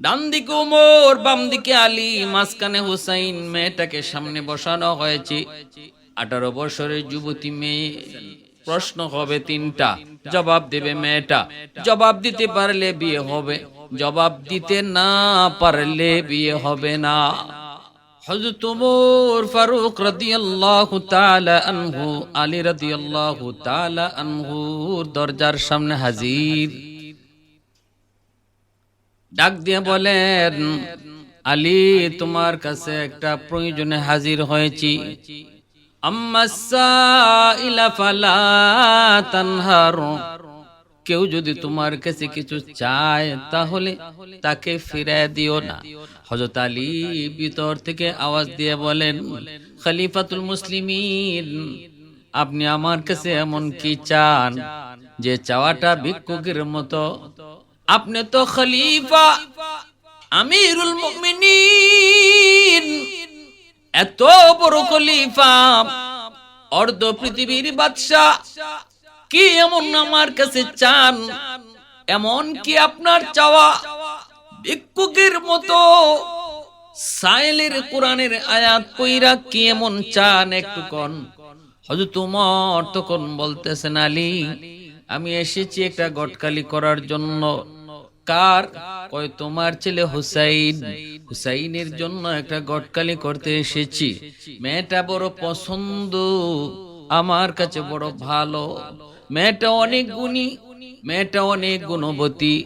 ডান দিকে ওমর বাম দিকে আলী, মাঝখানে হুসাইন, মেয়েটাকে সামনে বসানো হয়েছে। আঠারো বছরের যুবতী মেয়ে, প্রশ্ন হবে তিনটা। জবাব দেবে মেয়েটা। জবাব দিতে পারলে বিয়ে হবে। জবাব দিতে না পারলে বিয়ে হবে না। হযরত ওমর ফারুক রাদিয়াল্লাহু তাআলা আনহু, আলী রাদিয়াল্লাহু তাআলা আনহু দরজার সামনে হাজির। ডাক দিয়ে বলেন, আলী, তোমার কাছে একটা প্রয়োজনে হাজির হয়েছি। কেউ যদি তোমার কাছে কিছু চায়, তাহলে তাকে ফিরায় দিও না। হযরত আলী ভিতর থেকে আওয়াজ দিয়ে বলেন, খলিফাতুল মুসলিমিন, আপনি আমার কাছে এমন কি চান? যে চাওয়াটা ভিক্ষুকের মতো আপনি তো খলিফা, আমিরুল মুমিনিন। এত বড় খলিফা, অর্ধ পৃথিবীর বাদশাহ। কি এমন আমার কাছে চান? এমন কি আপনার চাওয়া? ভিক্ষুকের মতো সাইলের কোরআনের আয়াত কইরা কি এমন চান একটু কন? হযরত উমর তখন বলতেছেন, আলী, আমি এসেছি একটা গটকালি করার জন্য। কার? কয়, তোমার ছেলে হুসাইন। হুসাইনের জন্য একটা গটকালি করতে এসেছি। মেয়েটা বড় পছন্দ, আমার কাছে বড় ভালো। মেয়েটা অনেক গুণী, মেয়েটা অনেক গুণবতী।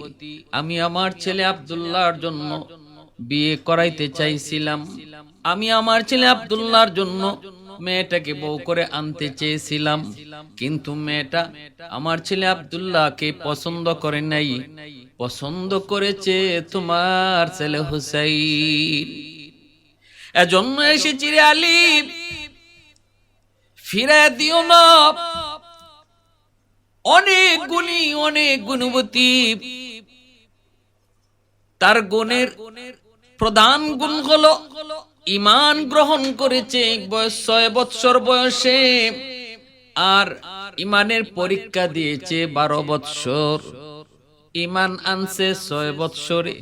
আমি আমার ছেলে আব্দুল্লাহর জন্য বিয়ে করাইতে চাইছিলাম। আমি আমার ছেলে আব্দুল্লাহর জন্য মেয়েটাকে বউ করে আনতে চেয়েছিলাম। কিন্তু মেয়েটা আমার ছেলে আব্দুল্লাহকে পছন্দ করে নাই। পছন্দ করেছে তোমার ছেলে হুসাইন। এজন্য এসেছি রে আলী ফিরে দিও না। অনেক গুণী অনেক গুণবতী তার গুণের প্রধান গুণ হলো ইমান গ্রহণ করেছে ছয় বৎসর বয়সে, আর ইমানের পরীক্ষা দিয়েছে বারো বৎসর। ইমান আনছে ছয় বৎসরে।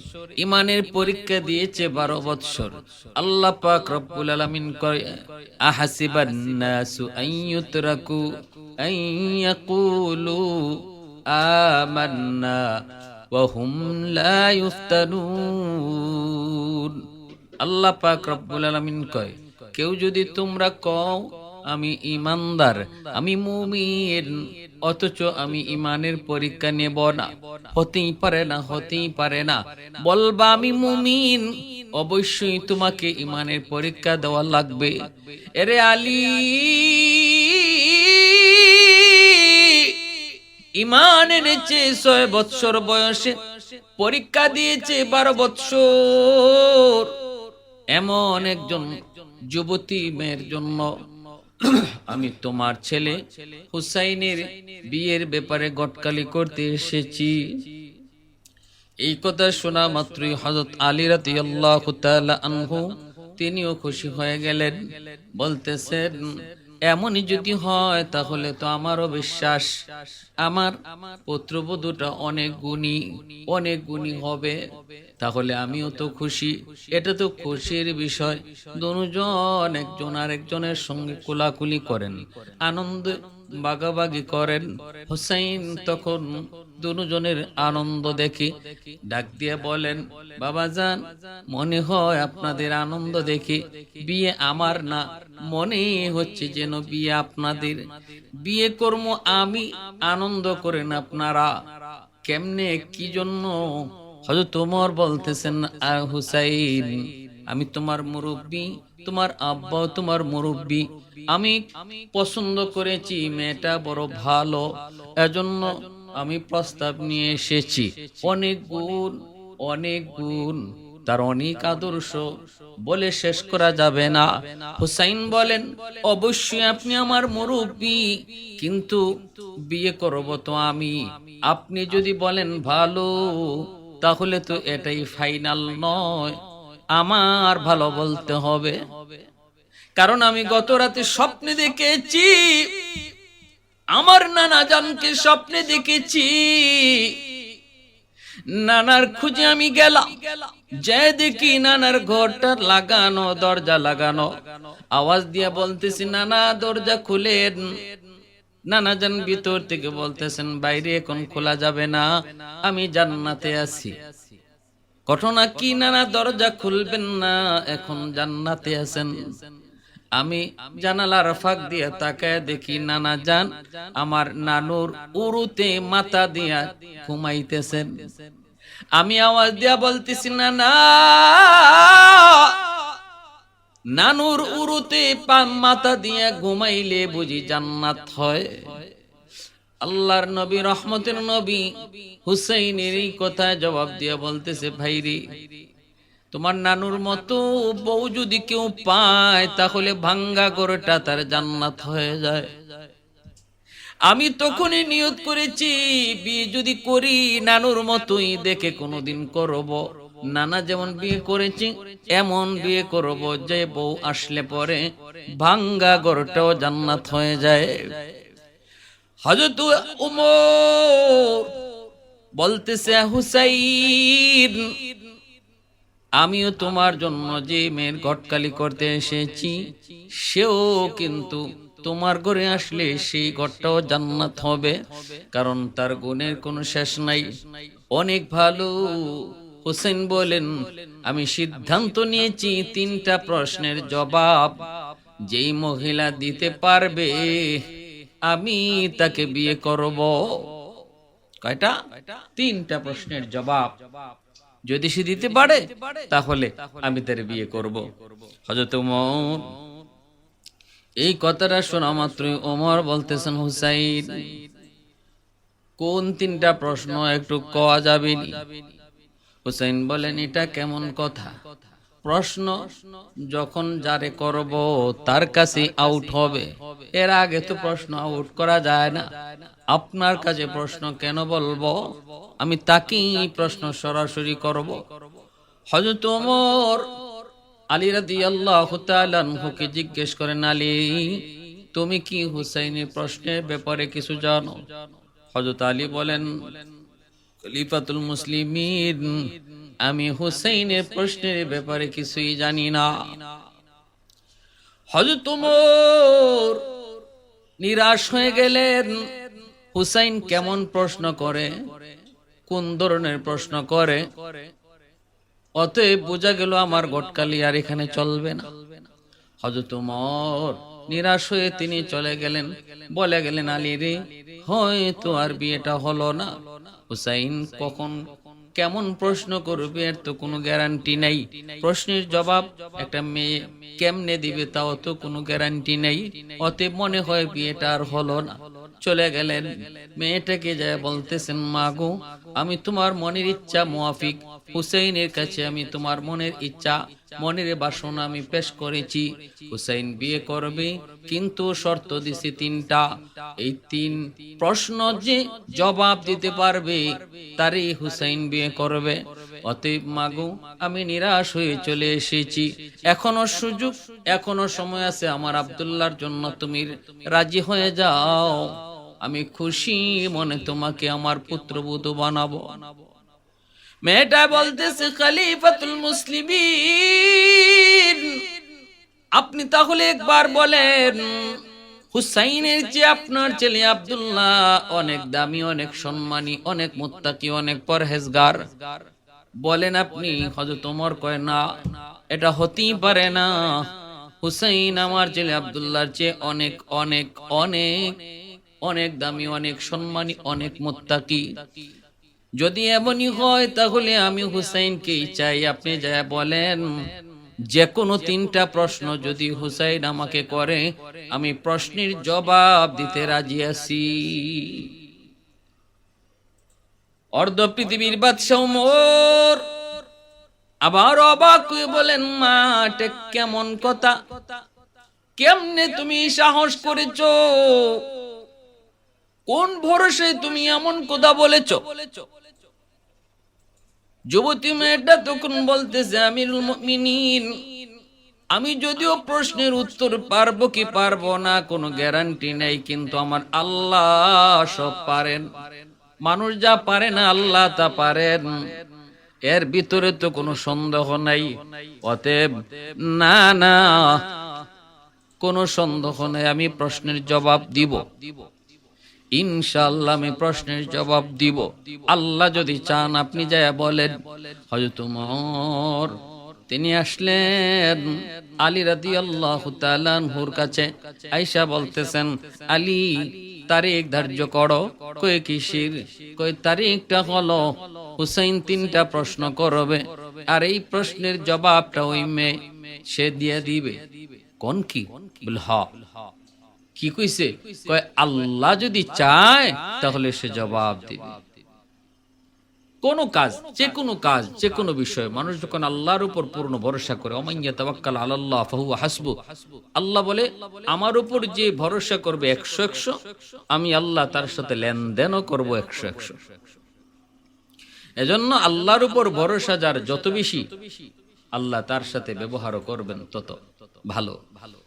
ইমানের পরীক্ষা দিয়েছে বারো বৎসর। আল্লাহ পাক রব্বুল আলামিন কয়, আহাসিবান নাসু আইয়ুতরাকু আইয়াকুলু আমান্না ওয়া হুম লা ইফতানুন আল্লাহ পাক রব্বুল আলামিন কয়, কেউ যদি তোমরা কও, আমি ইমানদার, আমি মুমিন। অথচ আমি ইমানের পরীক্ষা নেব না। হতেই পারে না, হতেই পারে না। বলবা আমি মুমিন, অবশ্যই তোমাকে ইমানের পরীক্ষা দেওয়া লাগবে। এরে আলী ইমান এনেছে ছয় বৎসর বয়সে পরীক্ষা দিয়েছে বারো বৎসর। এমন একজন যুবতী মেয়ের জন্য আমি তোমার ছেলে হুসাইনের বিয়ের ব্যাপারে গটকালি করতে এসেছি। এই কথা শোনা মাত্রই হজরত আলী রাতি আল্লাহ তিনিও খুশি হয়ে গেলেন। বলতেছেন এমনই যদি হয় তাহলে তো আমারও বিশ্বাস। আমার পুত্রবধূটা অনেক গুণী অনেক গুণী হবে। তাহলে আমিও তো খুশি। এটা তো খুশির বিষয়। দুজন একজন আর একজনের সঙ্গে কোলাকুলি করেন। আনন্দ বাগাবাগি করেন। হুসাইন তখন দুজনের আনন্দ দেখি। ডাক দিয়ে বলেন বাবা যান মনে হয় আপনাদের আনন্দ দেখি। বিয়ে আমার না। মনে হচ্ছে যেন বিয়ে আপনাদের। বিয়ে কর্ম আমি, আনন্দ করেন আপনারা। কেমনে, কি জন্য? হয়তো তোমার বলতেছেন হুসাইন, আমি তোমার মুরব্বী, তোমার আব্বা, তোমার মুরব্বী। আমি পছন্দ করেছি, মেয়েটা বড় ভালো। এজন্য আমি প্রস্তাব নিয়ে এসেছি। অনেক গুণ অনেক গুণ, তার অনেক আদর্শ। বলে শেষ করা যাবে না। হুসাইন বলেন, অবশ্যই আপনি আমার মুরব্বী, কিন্তু বিয়ে করব তো আমি। আপনি যদি বলেন ভালো, তাহলে তো এটাই ফাইনাল নয়। আমার ভালো বলতে হবে। কারণ আমি গত রাতে স্বপ্নে দেখেছি আমার নানা জানকে স্বপ্নে দেখেছি। নানার খুঁজে আমি গেলাম। যে দেখি নানার ঘরটা লাগানো, দরজা লাগানো। আওয়াজ দিয়ে বলতেছি, নানা, দরজা খুলেন। নানা যান ভিতর থেকে বলতেছেন, বাইরে এখন খোলা যাবে না, আমি জান্নাতে আছি। ঘটনা কি? নানা, দরজা খুলবেন না, এখন জান্নাতে আছেন। আমি জানালার ফাঁক দিয়ে তাকায় দেখি নানা যান আমার নানুর উরুতে মাথা দিয়া ঘুমাইতেছেন। আমি আওয়াজ দিয়া বলতেছি না নানুর উরুতে মাথা দিয়া ঘুমাইলে বুঝি জান্নাত হয়। আল্লাহর নবী, রহমতের নবী হুসাইনের এই কথায় জবাব দিয়া বলতেছে, ভাইরি তোমার নানুর মতো বউ যদি কেউ পায়, তাহলে ভাঙ্গা গড়টা তার জান্নাত হয়ে যায়। আমি তখনই নিয়ত করেছি, বিয়ে যদি করি, নানুর মতোই দেখে কোনোদিন করব। নানা যেমন বিয়ে করেছি, এমন বিয়ে করব যে বউ আসলে পরে ভাঙ্গা গড়টাও জান্নাত হয়ে যায়। হজরত উমর বলতেছে, হুসাইন আমিও তোমার জন্য যে মেয়ের গটকালি করতে এসেছি, সেও কিন্তু তোমার ঘরে আসলে সেই ঘরটাও জান্নাত হবে, কারণ তার গুণের কোনো শেষ নাই। অনেক ভালো, হোসেন বলেন, আমি সিদ্ধান্ত নিয়েছি তিনটা প্রশ্নের জবাব, যেই মহিলা দিতে পারবে, আমি তাকে বিয়ে করব। কয়টা? তিনটা প্রশ্নের জবাব। যদি সে দিতে পারে তাহলে আমি তার বিয়ে করব। হজরত উমর। এই কথাটা শোনা মাত্রই ওমর বলতেছেন হুসাইন কোন তিনটা প্রশ্ন একটু কওয়া যাবে হুসাইন বলেন এটা কেমন কথা? প্রশ্ন যখন যারে করব, তার কাছে আউট হবে। এর আগে তো প্রশ্ন আউট করা যায় না। আপনার কাছে প্রশ্ন কেন বলব? আমি তাকেই প্রশ্ন সরাসরি করব। হজরত ওমর আলী রাদি আল্লাহ তালুকে জিজ্ঞেস করেন, আলী, তুমি কি হুসাইনের প্রশ্নের ব্যাপারে কিছু জানো? হজরত আলী বলেন, খলিফাতুল মুসলিমিন আমি হুসাইনের প্রশ্নের ব্যাপারে কিছুই জানি না। হজরত ওমর নিরাশ হয়ে গেলেন। হুসাইন কেমন প্রশ্ন করে? কোন ধরনের প্রশ্ন করে? অতএব বোঝা গেল আমার গটকালি আর এখানে চলবে না। হজরত উমর নিরাশ হয়ে তিনি চলে গেলেন। বলে গেলেন, আলী রে, হয়তো আর বিয়েটা হলো না। হুসাইন কখন কেমন প্রশ্ন করবে এর তো কোনো গ্যারান্টি নাই। প্রশ্নের জবাব একটা মেয়ে কেমনে দিবে তাও তো কোনো গ্যারান্টি নেই। অতএব মনে হয় বিয়েটা আর হলো না। চলে গেলেন। মেয়েটাকে যা বলতেছেন, মা গো, আমি তোমার মনের ইচ্ছা মুয়াফিক হুসেইনের কাছে আমি তোমার মনের ইচ্ছা মনের বাসনা আমি পেশ করেছি। হুসাইন বিয়ে করবে, কিন্তু শর্ত দিছি তিনটা। এই তিন প্রশ্ন যে জবাব দিতে পারবে, তারই হুসাইন বিয়ে করবে। অতএব মাগো, আমি নিরাশ হয়ে চলে এসেছি। এখনও সুযোগ, এখনও সময় আছে আমার আব্দুল্লাহর জন্য। তুমি রাজি হয়ে যাও। আমি খুশি মনে তোমাকে আমার পুত্রবধূ বানাবো। মেয়েটা বলতেছে, খলিফাতুল মুসলিমিন। আপনি তাহলে একবার বলেন, হুসাইনের যে আপনার ছেলে আব্দুল্লাহ অনেক দামি, অনেক সম্মানী, অনেক মুত্তাকি, অনেক পরহেজগার। বলেন আপনি হজরত ওমর কয়, না, এটা হতেই পারে না। হুসাইন আমার ছেলে আব্দুল্লাহর চেয়ে অনেক অনেক অনেক অনেক দামি, অনেক সম্মানী, অনেক মুত্তাকি। যদি এমনই হয়, তাহলে আমি হুসাইনকেই চাই। আপনি যা বলেন যে কোনো তিনটা প্রশ্ন যদি হুসাইন আমাকে করে, আমি প্রশ্নের জবাব দিতে রাজি আছি। অর্ধ পৃথিবীর বাদশাহ মোর আবার অবাক হয়ে বলেন মা এটা কেমন কথা? কেমনে তুমি সাহস করেছ? কোন ভরসে তুমি এমন কথা বলেছ? যুবতী মেয়েটা তখন বলতেছে, আমিরুল মুমিনিন, আমি যদিও প্রশ্নের উত্তর পারব কি পারব না, কোনো গ্যারান্টি নেই, কিন্তু আমার আল্লাহ সব পারেন। মানুষ যা পারে না, আল্লাহ তা পারেন। এর ভিতরে তো কোনো সন্দেহ নাই। অতএব, না না, কোনো সন্দেহ নেই, আমি প্রশ্নের জবাব দিব। ইনশাআল্লাহ আমি প্রশ্নের জবাব দিব। আল্লাহ যদি চান, আপনি যায় বলেন। হয়তো তোমার তিনি আসলেন আলী রাদি আল্লাহ কাছে। আইসা বলতেছেন, আলী, তারিখ ধার্য করো। কই কিসির? কই তারিখটা হলো? হুসাইন তিনটা প্রশ্ন করবে। আর এই প্রশ্নের জবাবটা ওই মেয়ে সে দিয়ে দিবে। কোন কি? হ। কি কইছে? কয়, আল্লাহ যদি চায়, তাহলে সে জবাব দিবে। কোন কাজ, যে কোনো কাজ, যে কোনো বিষয় মানুষ যখন আল্লাহর উপর পূর্ণ ভরসা করে অমাইয়া তাবাক্কাল আল্লাহ হাসবু। আল্লাহ বলে, আমার উপর যে ভরসা করবে একশো একশো, আমি আল্লাহ তার সাথে লেনদেনও করব একশো একশো। এজন্য আল্লাহর উপর ভরসা যার যত বেশি, আল্লাহ তার সাথে ব্যবহারও করবেন তত ভালো ভালো।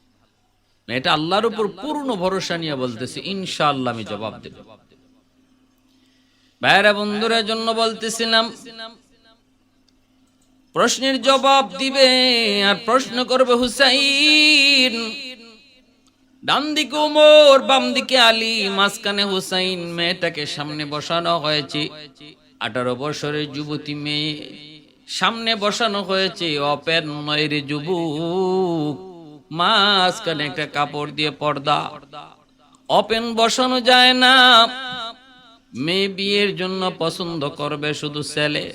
এটা আল্লাহর উপর পূর্ণ ভরসা নিয়ে বলতেছি, ইনশাআল্লাহ আমি জবাব দেব। ভাইরা বন্ধুরা জন্য বলতেছিলাম, প্রশ্নের জবাব দিবে আর প্রশ্ন করবে হুসাইন। ডান দিকে উমর বাম দিকে আলী, মাঝখানে হুসাইন, মেয়েটাকে সামনে বসানো হয়েছে। আঠারো বছরের যুবতী মেয়ে সামনে বসানো হয়েছে অপেন নয়ের যুবক। মাঝখানে একটা কাপড় দিয়ে পর্দা। ওপেন বসানো যায় না। মেয়ে বিয়ের জন্য পছন্দ করবে শুধু ছেলে।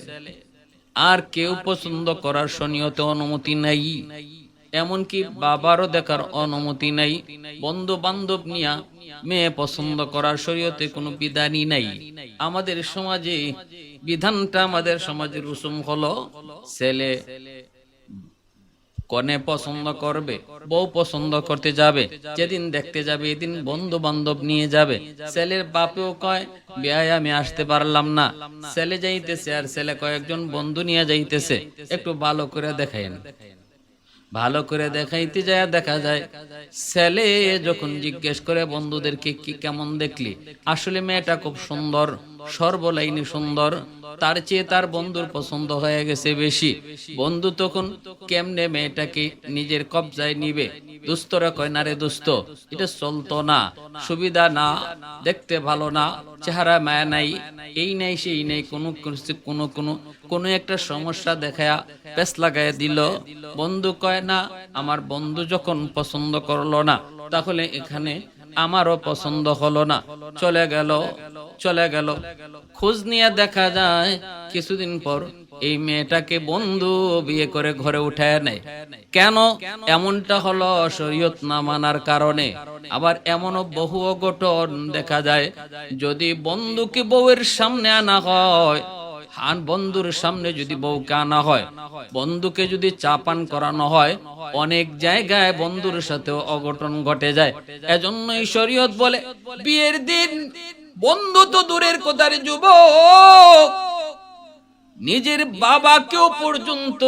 আর কেউ পছন্দ করার শনিয়তে অনুমতি নাই। এমনকি বাবারও দেখার অনুমতি নাই। বন্ধু বান্ধব নিয়া মেয়ে পছন্দ করার শরীয়তে কোনো বিধানই নাই। আমাদের সমাজে বিধানটা আমাদের সমাজের রুসুম হলো ছেলে। কনে পছন্দ করবে, বউ পছন্দ করতে যাবে, যেদিন দেখতে যাবে এদিন বন্ধু বান্ধব নিয়ে যাবে। ছেলের বাপেও কয়, বিয়ায় আমি আসতে পারলাম না। ছেলে যাইতেছে আর ছেলে কয়েকজন বন্ধু নিয়ে যাইতেছে। একটু ভালো করে দেখাইন ভালো করে দেখাইতে যায় দেখা যায়, ছেলে যখন জিজ্ঞেস করে বন্ধুদেরকে কি কেমন দেখলি? আসলে মেয়েটা খুব সুন্দর। সর্বলাইনি সুন্দর। তার চেয়ে তার বন্ধুর পছন্দ হয়ে গেছে বেশি। বন্ধু তখন কেমনে মেয়েটাকে নিজের কবজায় নিবে? দুস্তরা কয়, না রে দুস্ত, এটা চলতো না, সুবিধা না, দেখতে ভালো না, চেহারা মায়া নাই, এই নাই, সেই নাই, কোনো কোনো কোনো কোনো একটা সমস্যা দেখায়া পেস লাগাই দিল। বন্ধু কয়, না, আমার বন্ধু যখন পছন্দ করল না, তাহলে এখানে আমারও পছন্দ হলো না। চলে গেল চলে গেল। খোঁজ নিয়ে দেখা যায়, কিছুদিন পর এই মেয়েটাকে বন্ধু বিয়ে করে ঘরে উঠায় নেয়। কেন? এমনটা হলো শরীয়ত না মানার কারণে। আবার এমনও বহু অঘটন দেখা যায়, যদি বন্ধুকে বউয়ের সামনে আনা হয় হান বন্ধুর সামনে যদি বউকে আনা হয়, বন্ধুকে যদি চাপান করানো হয়, অনেক জায়গায় বন্ধুর সাথে অঘটন ঘটে যায়। এজন্যই শরীয়ত বলে, বিয়ের দিন বন্ধু তো দূরের কোথার যুবক, নিজের বাবাকেও পর্যন্ত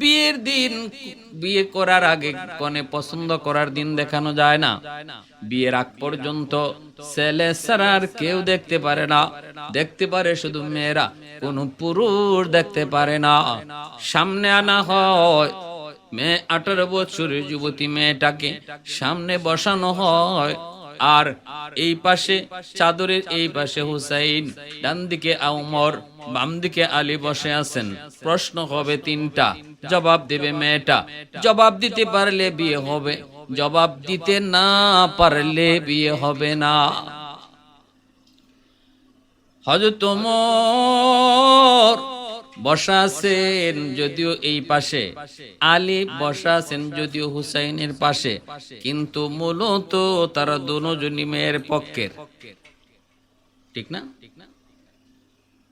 বিয়ের দিন, বিয়ে করার আগে কনে পছন্দ করার দিন দেখানো যায় না। বিয়ের আগ পর্যন্ত ছেলে সারার কেউ দেখতে পারে না। দেখতে পারে শুধু মেয়েরা, কোন পুরুষ দেখতে পারে না। সামনে আনা হয়, মেয়ে আঠারো বছরের যুবতী মেয়েটাকে সামনে বসানো হয়। আর এই পাশে, চাদরের এই পাশে হুসাইন ডান দিকে আউমর বাম দিকে আলী বসে আছেন। প্রশ্ন হবে তিনটা জবাব দেবে মেয়েটা। জবাব দিতে পারলে বিয়ে হবে, জবাব দিতে না পারলে বিয়ে হবে না। হজরত যদিও এই পাশে, আলী বসা যদিও হুসাইনের পাশে, কিন্তু মূলত তারা দুজনই মেয়ের পক্ষের। ঠিক না?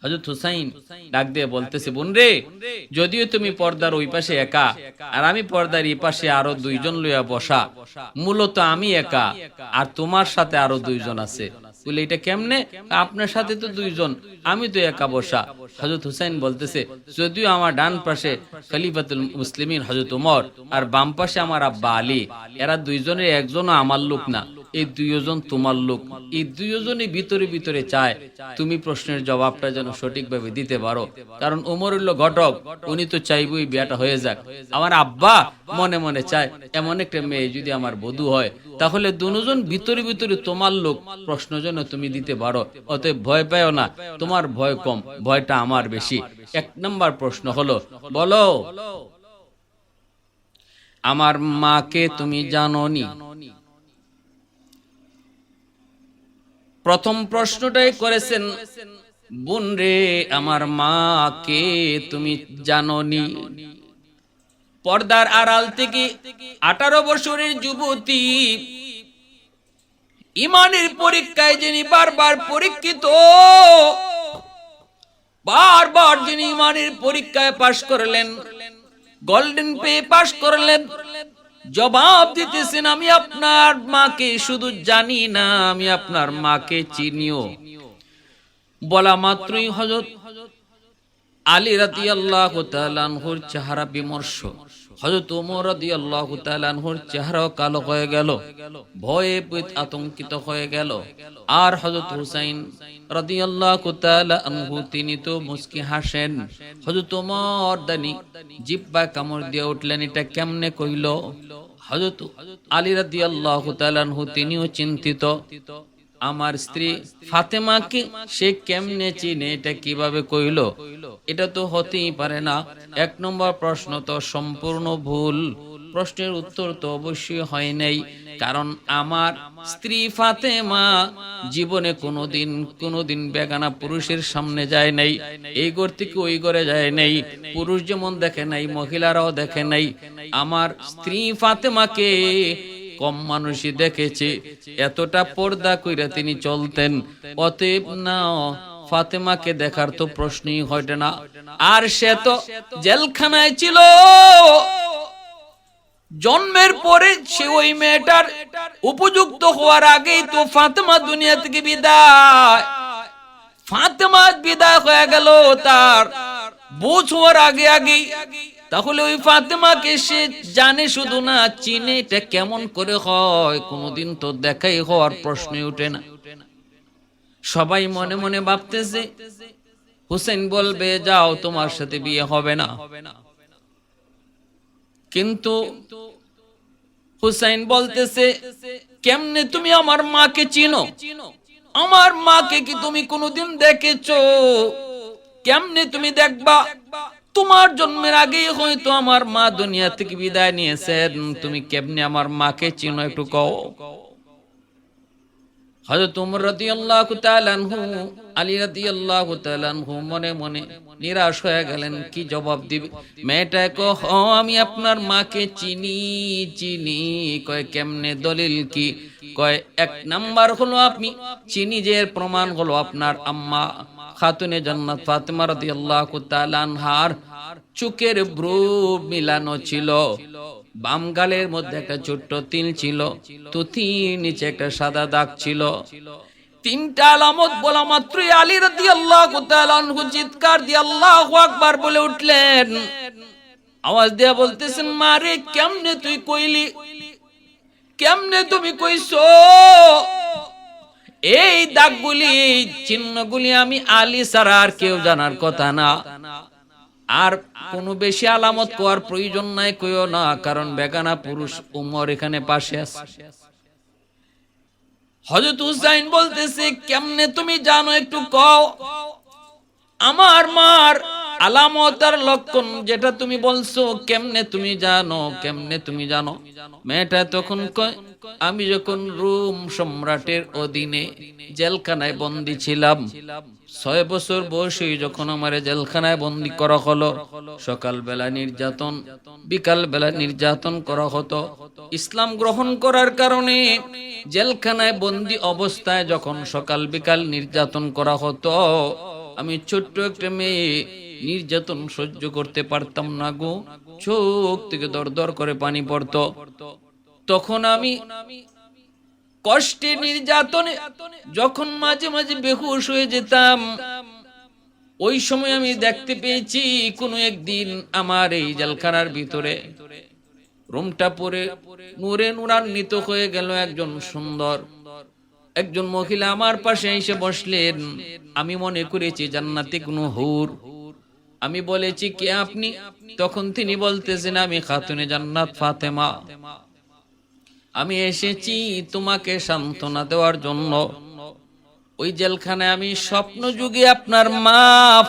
হজরত হুসাইন ডাক দিয়ে বলতেছে, বোন রে, যদিও তুমি পর্দার ওই পাশে একা, আর আমি পর্দার এই পাশে আরও দুইজন লইয়া বসা, মূলত আমি একা, আর তোমার সাথে আরও দুইজন আছে। এটা কেমনে? আপনার সাথে তো দুইজন, আমি তো একা বসা। হজরত হুসাইন বলতেছে, যদিও আমার ডান পাশে খলিফাতুল মুসলিমিন হজরত উমর, আর বাম পাশে আমার আব্বা আলী, এরা দুইজনের একজনও আমার লোক না। এই দুইজন তোমার লোক। এই দুইজনই ভিতরে ভিতরে চায়, তুমি প্রশ্নের জবাবটা যেন সঠিকভাবে দিতে পারো। কারণ উমর হইল ঘটক, উনি তো চাইবই বিয়াটা হয়ে যাক। আমার আব্বা মনে মনে চায়, এমন একটা মেয়ে যদি আমার বধূ হয়, তাহলে দুজন ভিতরে ভিতরে তোমার লোক প্রশ্ন যেন তুমি দিতে পারো। অতএব ভয় পাও না, তোমার ভয় কম, ভয়টা আমার বেশি। এক নম্বর প্রশ্ন হলো, বলো, আমার মাকে তুমি জানোনি? প্রথম প্রশ্নটাই করেছেন, বোন রে, আমার মাকে তুমি জানোনি। পর্দার আড়াল থেকে আঠারো বছরের যুবতী ইমানের পরীক্ষায় যিনি বারবার পরীক্ষিত, বারবার যিনি ইমানের পরীক্ষায় পাশ করলেন গোল্ডেন পে পাশ করলেন জবাব দিতেছেন, আমি আপনার মাকে শুধু জানি না, আমি আপনার মাকে চিনিও। বলা মাত্রই হজরত আলী রাতি আল্লাহ চাহারা বিমর্ষ। হজরত উমর রাদি আল্লাহ তালানহুর চেহারাও কালো হয়ে গেল, ভয়ে আতঙ্কিত হয়ে গেল। আর হজরত হুসাইন রাদি আল্লাহ আনহু, তিনি তো মুস্কি হাসেন। হজরত উমর দানি জিব্বা কামড় দিয়ে উঠলেন, এটা কেমনে কইল? হজরত আলী রাদি আল্লাহ তালানহু তিনিও চিন্তিত। আমার স্ত্রী ফাতেমাকে সে কেমনে চিনে, এটা কীভাবে কইল? এটা তো হতেই পারে না। এক নম্বর প্রশ্ন তো সম্পূর্ণ ভুল। প্রশ্নের উত্তর তো অবশ্যই হয় নাই। কারণ আমার স্ত্রী ফাতেমা জীবনে কোনোদিন কোনোদিন বেগানা পুরুষের সামনে যায় নাই। এই ঘর থেকে ওই ঘরে যায় নাই। পুরুষ যেমন দেখে নাই, মহিলারাও দেখে নাই। আমার স্ত্রী ফাতেমাকে কম মানুষই দেখেছে। এতটা পর্দা কইরা তিনি চলতেন। অতএব না, ফাতেমাকে দেখার তো প্রশ্নই হয়টে না। আর সে তো জেলখানায় ছিল। জন্মের পরে সে ওই মেয়েটার উপযুক্ত হওয়ার আগেই তো ফাতেমা দুনিয়া থেকে বিদায়। ফাতেমা বিদায় হয়ে গেল তার। বোঝ হওয়ার আগে আগেই তাহলে ওই ফাতেমাকে সে জানে শুধু না, চিনে এটা কেমন করে হয়, কোনোদিন তো দেখাই হওয়ার প্রশ্নই উঠে না। সবাই মনে মনে ভাবতেছে, হুসেন বলবে, যাও, তোমার সাথে বিয়ে হবে না। কিন্তু হুসাইন বলতেছে, কেমনে তুমি আমার মাকে চিনো? আমার মাকে কি তুমি কোনোদিন দেখেছ? কেমনে তুমি দেখবা? তোমার জন্মের আগেই হয়তো আমার মা দুনিয়া থেকে বিদায় নিয়েছেন তুমি কেমনে আমার মাকে চিনো একটু কও। উমর রাদিয়াল্লাহু তাআলা আনহু, আলী রাদিয়াল্লাহু তাআলা আনহু মনে মনে নিরাশ হয়ে গেলেন, কি জবাব দিবে? মেয়েটা কো হ, আমি আপনার মাকে চিনি চিনি। কয়, কেমনে দলিল কি? কয়, এক নাম্বার হলো আপনি, চিনি যে প্রমাণ হলো আপনার আম্মা। খাতুনে জান্নাত ফাতেমা রাদিয়াল্লাহু তাআলা আনহার চোখের ব্রু মিলানো ছিল। বাম গালের মধ্যে একটা ছোট্ট তিল ছিল তুতির নিচে একটা সাদা দাগ ছিল। তিনটা আলামত বলা মাত্রই আলী রাদিয়াল্লাহু তাআলা আনহু চিৎকার দিয়ে আল্লাহু আকবার বলে উঠলেন। আওয়াজ দিয়া বলতেছেন, মারে, কেমনে তুই কইলি? কেমনে তুমি কইছো? এই দাগগুলি, চিহ্নগুলি আমি আলী ছাড়া আর কেউ জানার কথা না। আর কোনো বেশি আলামত কোয়ার প্রয়োজন নাই, কইও না, কারণ বেগানা পুরুষ উমর এখানে পাশে আছে। হজরত হুসাইন বলতেছে, কেমনে তুমি জানো একটু কও? আমার মার আলামত আর লক্ষণ যেটা তুমি বলছো, কেমনে তুমি জানো, কেমনে তুমি জানো? মেয়েটা তখন কয়, আমি যখন রোম সম্রাটের অধীনে জেলখানায় বন্দি ছিলাম, ছয় বছর বয়সে যখন আমার জেলখানায় বন্দি করা হলো সকাল বেলা নির্যাতন বিকাল বেলা নির্যাতন করা হতো। ইসলাম গ্রহণ করার কারণে জেলখানায় বন্দি অবস্থায় যখন সকাল বিকাল নির্যাতন করা হতো, আমি ছোট্ট একটা মেয়ে নির্যাতন সহ্য করতে পারতাম না গো। চোখ থেকে দর দর করে পানি পড়তো। তখন আমি কষ্টে নির্যাতনে যখন মাঝে মাঝে বেহুশ হয়ে যেতাম, ওই সময় আমি দেখতে পেয়েছি কোনো একদিন আমার এই জেলখানার ভিতরে রুমটা পরে নূরে নূরান্বিত হয়ে গেল একজন সুন্দর। একজন মহিলা আমার পাশে এসে বসলেন। আমি মনে করেছি জান্নাতে কোনো হুর। আমি বলেছি, কে আপনি? তখন তিনি বলতেছেন, আমি খাতুনে জান্নাত ফাতেমা। আমি এসেছি তোমাকে সান্ত্বনা দেওয়ার জন্য। ওই জেলখানায় আমি স্বপ্ন যুগে আপনার মা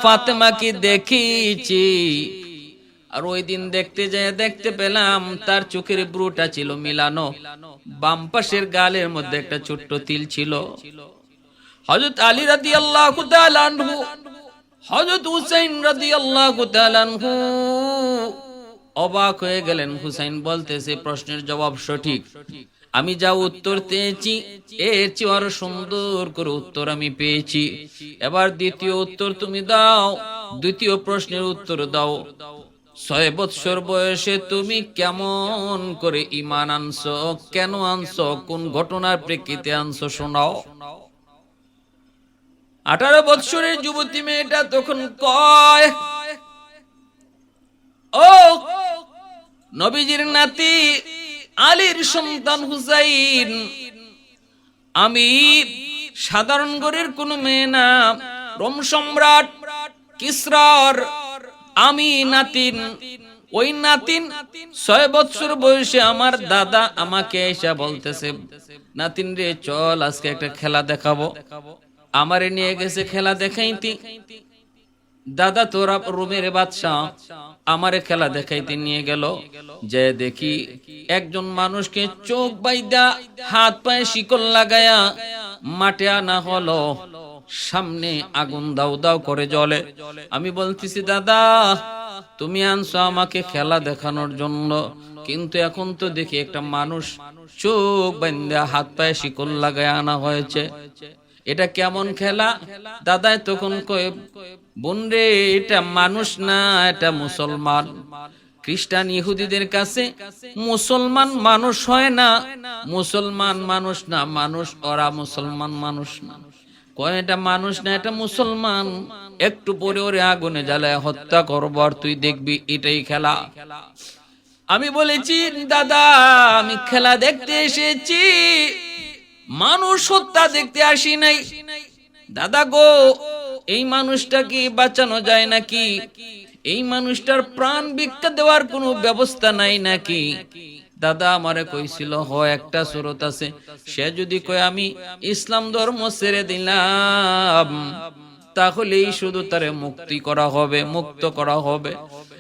ফাতেমাকে দেখেছি। আর ওই দিন দেখতে যেয়ে দেখতে পেলাম, তার চোখের ব্রুটা ছিল মিলানো। বাম পাশের গালের মধ্যে একটা ছোট্ট তিল ছিল। হযরত আলী রাদিয়াল্লাহু তাআলা আনহু হযরত হুসাইন তাআলা আনহু অবাক হয়ে গেলেন। হুসাইন বলতেছে, প্রশ্নের জবাব সঠিক। আমি যা উত্তর পেয়েছি এর চেয়ে আরও সুন্দর করে উত্তর আমি পেয়েছি। এবার দ্বিতীয় উত্তর তুমি দাও। দ্বিতীয় প্রশ্নের উত্তর দাও। ছয় বৎসর বয়সে তুমি কেমন করে ইমান আনছো? কেন আনছো? কোন ঘটনার প্রেক্ষিতে আনছো? শোনাও। আঠারো বৎসরের যুবতী মেয়েটা তখন কয়, ও নবীজির নাতি আলীর সন্তান হুসাইন, আমি সাধারণ ঘরের কোন মেয়ে না, রোম সম্রাট কিসরার আমি নাতিন। ওই নাতিন ছয় বৎসর বয়সে আমার দাদা আমাকে এসে বলতেছে, নাতিন রে, চল আজকে একটা খেলা দেখাবো দেখাবো। আমারে নিয়ে গেছে খেলা দেখাইতি। দাদা, তোরা রুমের বাদশাহ, আমারে খেলা দেখাইতে নিয়ে গেল। যে দেখি একজন মানুষকে চোখ বাইদা, হাত পায়ে শিকল লাগায়া মাঠে আনা হলো। সামনে আগুন দাও দাও করে জলে আমি বলতেছি, দাদা, তুমি আনছো আমাকে খেলা দেখানোর জন্য। কিন্তু এখন তো দেখি একটা মানুষ চোখ বাইন্দা, হাত পায়ে শিকল লাগায় আনা হয়েছে। এটা কেমন খেলা? দাদাই তখন বোন রে, এটা মানুষ না, এটা মুসলমান। খ্রিস্টান ইহুদিদের কাছে, মুসলমান মানুষ হয় না। মুসলমান মানুষ না, মানুষ, ওরা মুসলমান মানুষ না। কয়, এটা মানুষ না, এটা মুসলমান। একটু পরে ওরে আগুনে জ্বালায়, হত্যা করব আর তুই দেখবি, এটাই খেলা। আমি বলেছি, দাদা, আমি খেলা দেখতে এসেছি। মানুষ হত্যা দেখতে আসি নাই। দাদা গো, এই মানুষটা কি বাঁচানো যায় নাকি? এই মানুষটার প্রাণ ভিক্ষা দেওয়ার কোনো ব্যবস্থা নাই নাকি? দাদা আমারে কইছিল, হ, একটা সুরত আছে। সে যদি কয়, আমি ইসলাম ধর্ম ছেড়ে দিলাম, তাহলেই শুধু তারে মুক্তি করা হবে, মুক্ত করা হবে।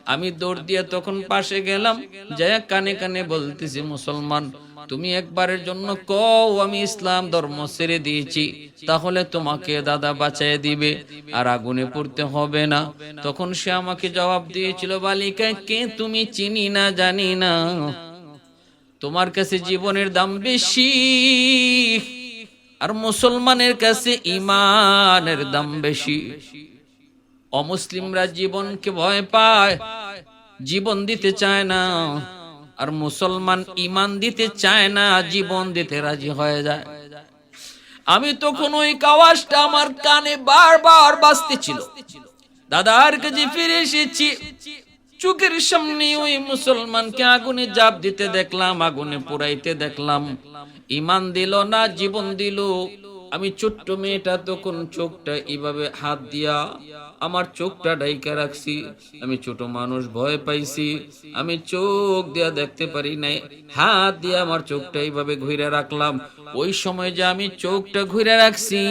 আমি দৌড় দিয়ে তখন পাশে গেলাম যায় কানে কানে বলতেছি, মুসলমান তুমি একবারের জন্য কও, আমি ইসলাম ধর্ম ছেড়ে দিয়েছি। তাহলে তোমাকে দাদা বাঁচাই দিবে, আর আগুনে পড়তে হবে না। তখন সে আমাকে জবাব দিয়েছিল, বালিকা, কে তুমি চিনি না, জানি না। তোমার কাছে জীবনের দাম বেশি, আর মুসলমানের কাছে ইমানের দাম বেশি। অমুসলিমরা জীবনকে ভয় পায়, জীবন দিতে চায় না। আর মুসলমান ইমান দিতে চায় না, জীবন দিতে রাজি হয়ে যায়। আমি তখন ওই কাওয়াজটা আমার কানে বারবার বাজতেছিল। দাদার কাছে ফিরে এসেছি। চোখের সামনে ওই মুসলমানকে আগুনে জাপ দিতে দেখলাম, আগুনে পুরাইতে দেখলাম। ইমান দিল না, জীবন দিল। আমি ছোট্ট মেয়েটা তখন চোখটা এইভাবে হাত দিয়া আমার চোখটা ডাইকা রাখছি। আমি ছোট মানুষ, ভয় পাইছি। আমি চোখ দিয়া দেখতে পারি নাই। হাত দিয়ে আমার চোখটা এইভাবে ঘুরে রাখলাম। ওই সময় যে আমি চোখটা ঘুরে রাখছি,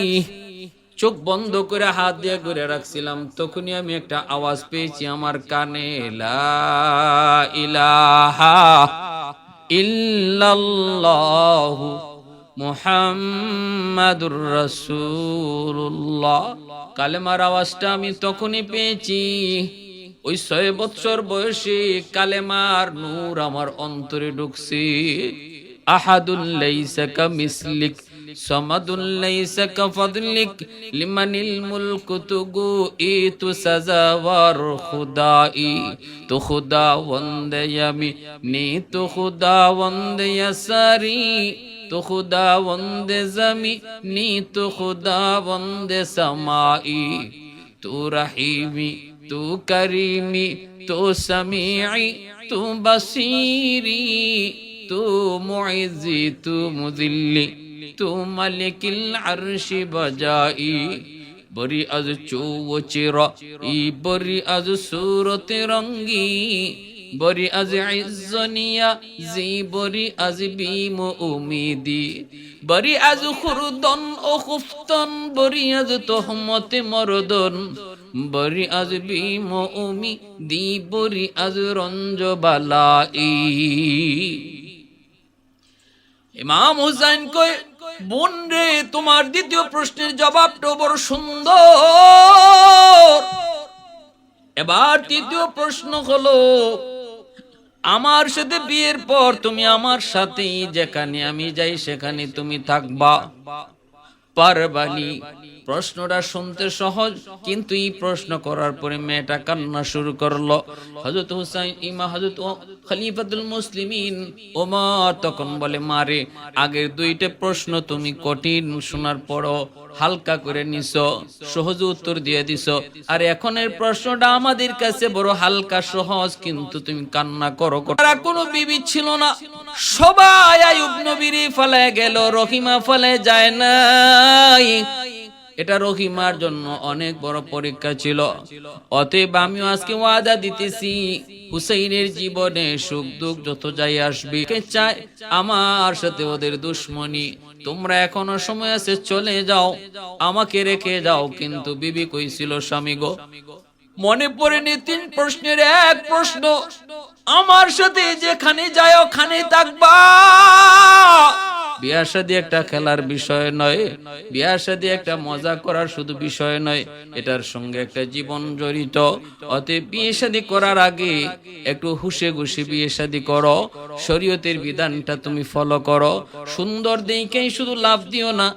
চোখ বন্ধ করে হাত দিয়ে ঘুরে রাখছিলাম, তখনই আমি একটা আওয়াজ পেয়েছি আমার কানে ইলাহা ইল্লাল্লাহু মোহাম্মাদুর রসুল্লাহ কালেমার আওয়াজটা আমি তখনই পেয়েছি। ওই ছয় বছর বয়সে কালেমার নূর আমার অন্তরে ঢুকছে। আহাদুল লাইসা কা মিসলিক সমাদুল লাইসা কা ফাদলিক লিমানিল মুলকু তুগু ইতু সাজাওয়ার খুদাই, তু খুদা ওয়ান্দে আমি নি তু খুদা ওয়ান্দে সারি تو خداوند زمینی تو خداوند سمائی تو رحیمی تو کریمی تو سمیعی تو بصیری تو معزی تو مذلی تو ملک العرش بجائی বরি আজ চৌচির ই বরি আজ সুরতে রঙ্গী বরি আজ ইজ্জনিয়া জি বরি আজ বিম উমিদি। বরি আজ খুরদন ও খুফতন, বরি আজ তোহমতে মরদন। বরি আজ বিম উমি দি বরি আজ রঞ্জ বালাই ইমাম হুসাইন কই বোন রে, তোমার দ্বিতীয় প্রশ্নের জবাবটা বড় সুন্দর। এবার তৃতীয় প্রশ্ন হলো আমার সাথে বিয়ের পর তুমি আমার সাথেই, যেখানে আমি যাই সেখানে তুমি থাকবা। পারবানি। প্রশ্নটা শুনতে সহজ, কিন্তু এই প্রশ্ন করার পরে মেয়েটা কান্না শুরু করল। হজরত হুসাইন, ইমা হজরত খলিফাতুল মুসলিমিন ওমর তখন বলে, মারে, আগের দুইটা প্রশ্ন তুমি কঠিন শোনার পরও হালকা করে নিস সহজ উত্তর দিয়ে দিস আর এখনের প্রশ্নটা আমাদের কাছে বড় হালকা, সহজ, কিন্তু তুমি কান্না করো কোনো বিবি ছিল না। সবাই আয়ুব নবীর ফলে গেল, রহিমা ফলে যায় নাই। এটা রহিমার জন্য অনেক বড় পরীক্ষা ছিল। অতএব আমিও আজকে ওয়াদা দিতেছি, হুসাইনের জীবনে সুখ দুঃখ যত যাই আসবে চায় আমার সাথে ওদের দুশ্মনী। তোমরা এখনও সময় আছে, চলে যাও। আমাকে রেখে যাও, কিন্তু বিবি কইছিল স্বামী গো? মনে পড়েনি তিন প্রশ্নের এক প্রশ্ন, আমার সাথে যেখানে যায় ওখানে থাকবা। বিয়ার শাদি একটা খেলার বিষয় নয়। বিয়ার সাথে একটা মজা করার শুধু বিষয় নয়, এটার সঙ্গে একটা জীবন জড়িত। অতএব বিয়ে শাদি করার আগে একটু হুশে ঘুষে বিয়ে শাদি করো, শরীয়তের বিধানটা তুমি ফলো করো। সুন্দর দিকেই শুধু লাভ দিও না।